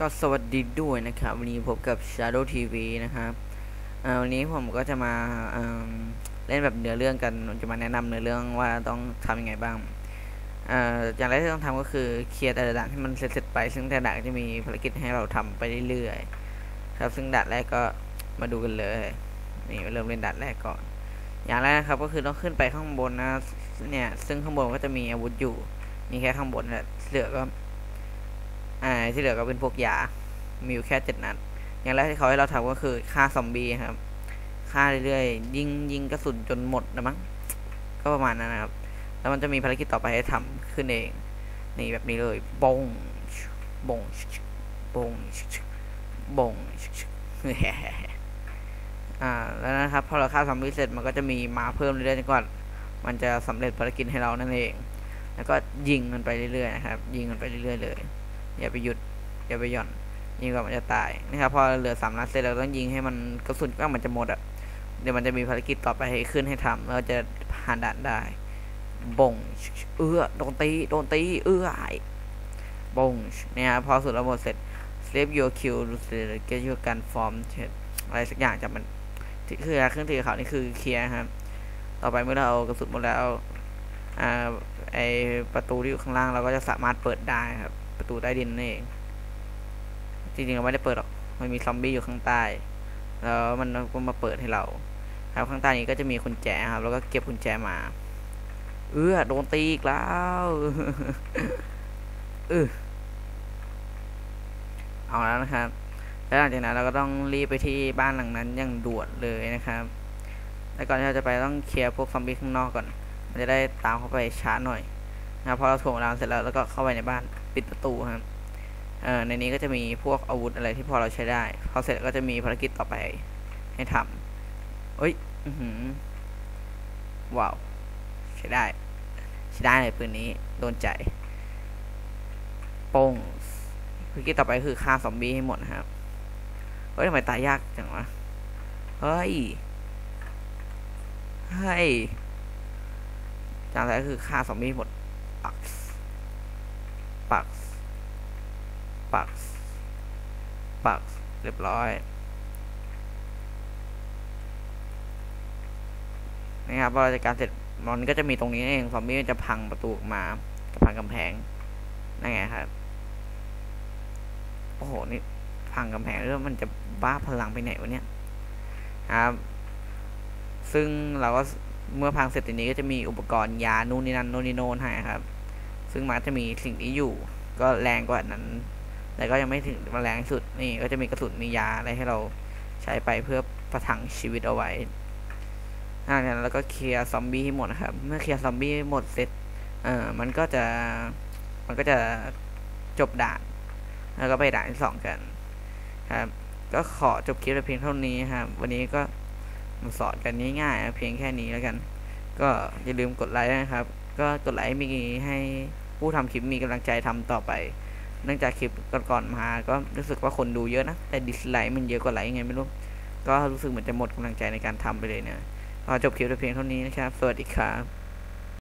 ก็สวัสดีด้วยนะครับ วันนี้พบกับ Shadow TV นะครับวันนี้ผมก็จะมาเเล่นแบบเนื้อเรื่องกันจะมาแนะนำเนื้อเรื่องว่าต้องทำยังไงบ้างออย่างแรกที่ต้องทำก็คือเคลียร์แต่ละด่านให้มันเสร็จๆไป ซึ่งแต่ละด่านก็จะมีภารกิจให้เราทำไปเรื่อยๆครับ ซึ่งด่านแรกก็มาดูกันเลยนี่เริ่มเล่นด่านแรกก่อน อย่างแรกครับก็คือต้องขึ้นไปข้างบนนะเนี่ยซึ่งข้างบนก็จะมีอาวุธอยู่มีแค่ข้างบนแหละเหลือก็ อ่าที่เหลือก็เป็นพวกยา มีอยู่แค่เจ็ดนัด อย่างแรกที่เขาให้เราทำก็คือฆ่าซอมบี้ครับ ฆ่าเรื่อยๆ ยิงยิงกระสุนจนหมดนะมั้ง ก็ประมาณนั้นนะครับ แล้วมันจะมีภารกิจต่อไปให้ทำขึ้นเอง นี่แบบนี้เลยบงบงบงบงอ่า แล้วนะครับ พอเราฆ่าซอมบี้เสร็จมันก็จะมีมาเพิ่มเรื่อยๆจนกว่ามันจะสำเร็จภารกิจให้เรานั่นเอง แล้วก็ยิงมันไปเรื่อยๆนะครับ ยิงมันไปเรื่อยๆเลย อย่าไปหยุดอย่าไปหย่อน ยิงกว่ามันจะตายนี่ครับพอเหลือสามนัดเสร็จเราต้องยิงให้มันกระสุนก็มันจะหมดอะเดี๋ยวมันจะมีภารกิจต่อไปให้ขึ้นให้ทำเราจะผ่านด่านได้บ่งเอื้อโดนตีโดนตีเอื้อหายบ่งเนี่ยครับพอสุดแล้วหมดเสร็จ save your kill get your gun form อะไรสักอย่างจำมันที่คือเครื่องตีขาวนี่คือเคลียร์ครับต่อไปเมื่อเราเอากระสุนหมดแล้วอ่าไอประตูที่อยู่ข้างล่างเราก็จะสามารถเปิดได้ครับ ประตูใต้ดินนั่เองจริงๆเราไม่ได้เปิดหรอก มันมีซอมบี้อยู่ข้างใต้ แล้วมันก็มาเปิดให้เรา ครับข้างใต้นี้ก็จะมีกุญแจครับ แล้วก็เก็บกุญแจมา เออโดนตีอีกแล้วเออเอาแล้วนะครับ แล้วหลังจากนั้นเราก็ต้องรีบไปที่บ้านหลังนั้นอย่างด่วนเลยนะครับแล้วก่อนที่เราจะไปต้องเคลียร์พวกซอมบี้ข้างนอกก่อน มันจะได้ตามเข้าไปช้าหน่อยนะครับพอเราถ่วงราวเสร็จแล้วแล้วก็เข้าไปในบ้าน ปิดประตูครับในนี้ก็จะมีพวกอาวุธอะไรที่พอเราใช้ได้ พอเสร็จก็จะมีภารกิจต่อไปให้ทำเอ้ยอือหือว้าว ใช้ได้ ใช้ได้เลยปืนนี้ โดนใจโป้งภารกิจต่อไปคือฆ่าซอมบี้ให้หมดนะครับ เฮ้ยทำไมตายยากจังวะ เฮ้ย เฮ้ยอย่างแรกคือฆ่าซอมบี้หมดปัก ปักปักปักเรียบร้อยนะครับพอจัดการเสร็จมันก็จะมีตรงนี้เองซอมบี้จะพังประตูออกมาพังกำแพงนั่นไงครับโอ้โหนี่พังกำแพงแล้วมันจะบ้าพลังไปไหนวะเนี่ยครับ ซึ่งเราก็เมื่อพังเสร็จทีนี้ก็จะมีอุปกรณ์ยานู่นนี่นั่นโน่นนี่โน่นให้ครับ ซึ่งมันจะมีสิ่งนี้อยู่ ก็แรงกว่านั้น แต่ก็ยังไม่ถึงมาแรงสุดนี่ก็จะมีกระสุนมียาอะไรให้เราใช้ไปเพื่อประทังชีวิตเอาไว้หลังจากนั้นแล้วก็เคลียร์ซอมบี้ให้หมดนะครับ เมื่อเคลียร์ซอมบี้หมดเสร็จเอ่อมันก็จะมันก็จะจบด่าน แล้วก็ไปด่านที่สองกันครับ ก็ขอจบคลิปเพียงเท่านี้ครับ วันนี้ก็มาสอนกันง่ายๆเพียงแค่นี้แล้วกัน ก็อย่าลืมกดไลค์นะครับ ก็กดไลค์มีให้ ผู้ทำคลิปมีกำลังใจทำต่อไป เนื่องจากคลิปก่อนๆมา ก็รู้สึกว่าคนดูเยอะนะ แต่ดิสไลค์มันเยอะกว่าไลค์ยังไงไม่รู้ ก็รู้สึกเหมือนจะหมดกำลังใจในการทำไปเลยเนี่ยขอจบคลิปแต่เพียงเท่านี้นะครับ สวัสดีครับ